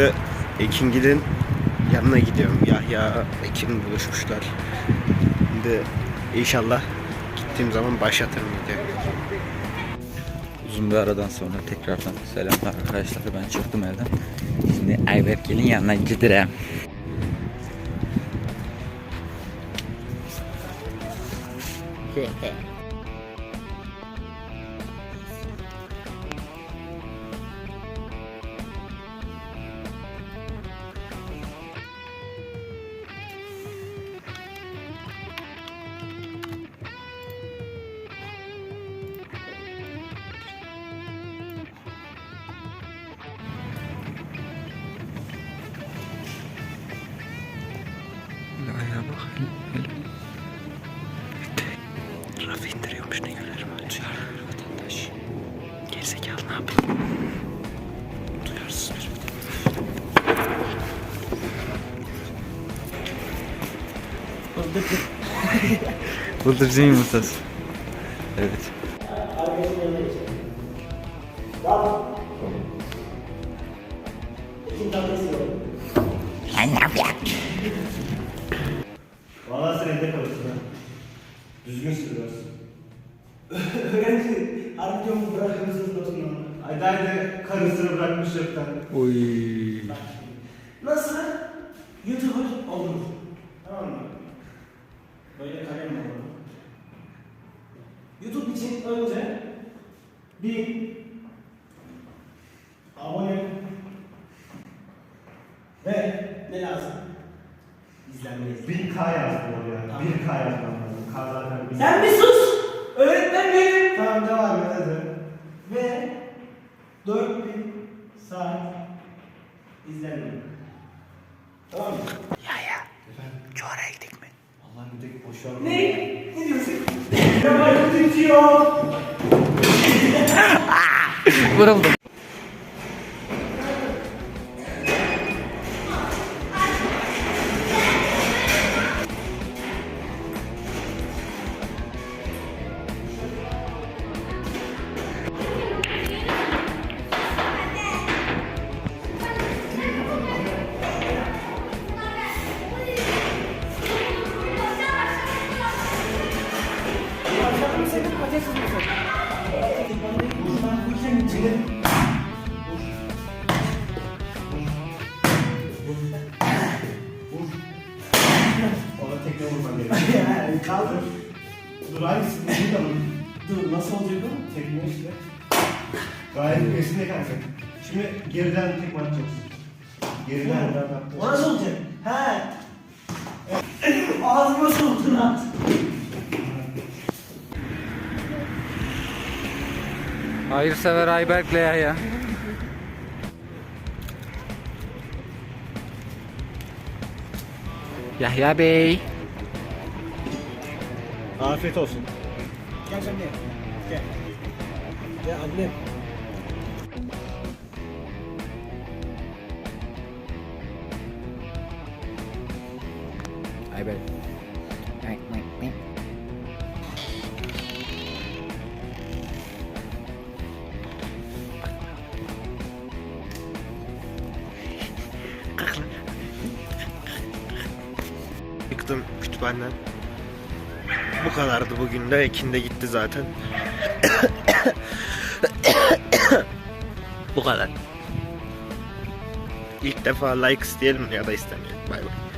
de Ekingil'in yanına gidiyorum. Yahya, Ekin buluşmuşlar. Şimdi inşallah gittiğim zaman başlatırım videoyu. Uzun bir aradan sonra tekrardan selamlar arkadaşlar. Ben çıktım evden. Şimdi Ayberk'in yanına giderim. Ayağa Rafı indiriyormuş ne güler var. Duyarlı bir vatandaş. Gerizekalı ne yapayım? Duyarsız bir vatandaş. Bıldırcın yumurtası. Evet. Valla Harbi diyorum bırakır notunu? Haydi haydi karısını bırakmış yoktan. Oy. Nasıl? YouTuber olur. Tamam mı? Böyle kalem olur. YouTube için önce bir abone ve ne lazım? İzlenmeyiz. 1K yazdı oraya. Tamam. 1K yazmam lazım. K zaten bir- Sen bir sus! Öğretmen benim! Tamam devam 4000 saat izlenme. Tamam mı? Allah bir tek boş ver. Ne? Ne diyorsun? Ya baykuş içiyor! Vuruldum. Ona tekne vurman gerekiyor. Yani. Dur hangisi? Burada mı? Dur nasıl olacak o? Tekne işte. Gayet esnek kanka. Şimdi geriden tekme atacaksın. Geriden. O nasıl olacak? Hayırsever Ayberk'le Yahya. Yahya Bey. Afiyet olsun. Gel de. Gel. Gel annem. Ayberk. Yıktım kütüphaneden. Bu kadardı bugün de. Ekin de gitti zaten. Bu kadar. İlk defa like isteyelim ya da istemeyelim. Bay bay.